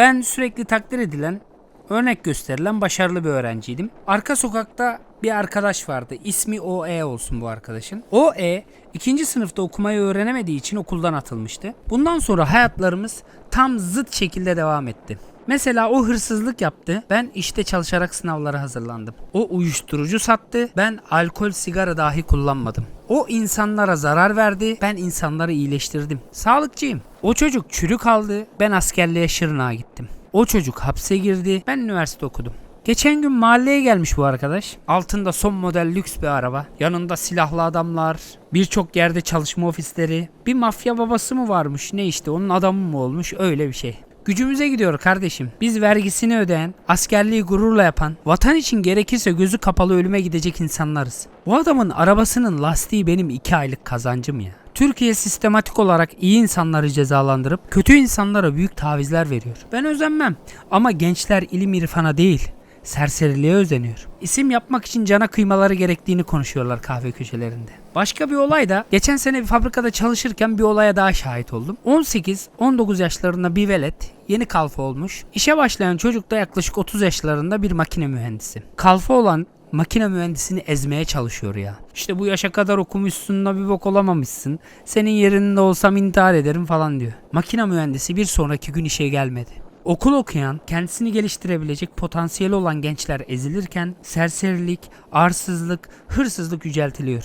Ben sürekli takdir edilen, örnek gösterilen başarılı bir öğrenciydim. Arka sokakta bir arkadaş vardı. İsmi OE olsun bu arkadaşın. OE ikinci sınıfta okumayı öğrenemediği için okuldan atılmıştı. Bundan sonra hayatlarımız tam zıt şekilde devam etti. Mesela o hırsızlık yaptı. Ben işte çalışarak sınavlara hazırlandım. O uyuşturucu sattı. Ben alkol sigara dahi kullanmadım. O insanlara zarar verdi. Ben insanları iyileştirdim. Sağlıkçıyım. O çocuk çürük aldı. Ben askerliğe Şırnak'a gittim. O çocuk hapse girdi. Ben üniversite okudum. Geçen gün mahalleye gelmiş bu arkadaş. Altında son model lüks bir araba. Yanında silahlı adamlar. Birçok yerde çalışma ofisleri. Bir mafya babası mı varmış ne işte onun adamı mı olmuş öyle bir şey. Gücümüze gidiyor kardeşim. Biz vergisini ödeyen, askerliği gururla yapan, vatan için gerekirse gözü kapalı ölüme gidecek insanlarız. Bu adamın arabasının lastiği benim 2 aylık kazancım ya. Türkiye sistematik olarak iyi insanları cezalandırıp kötü insanlara büyük tavizler veriyor. Ben özenmem ama gençler ilim irfana değil, serseriliğe özeniyor. İsim yapmak için cana kıymaları gerektiğini konuşuyorlar kahve köşelerinde. Başka bir olay da geçen sene bir fabrikada çalışırken bir olaya daha şahit oldum. 18-19 yaşlarında bir velet yeni kalfa olmuş. İşe başlayan çocuk da yaklaşık 30 yaşlarında bir makine mühendisi. Kalfa olan makine mühendisini ezmeye çalışıyor ya. İşte bu yaşa kadar okumuşsun da bir bok olamamışsın. Senin yerinde olsam intihar ederim falan diyor. Makine mühendisi bir sonraki gün işe gelmedi. Okul okuyan, kendisini geliştirebilecek potansiyeli olan gençler ezilirken serserilik, arsızlık, hırsızlık yüceltiliyor.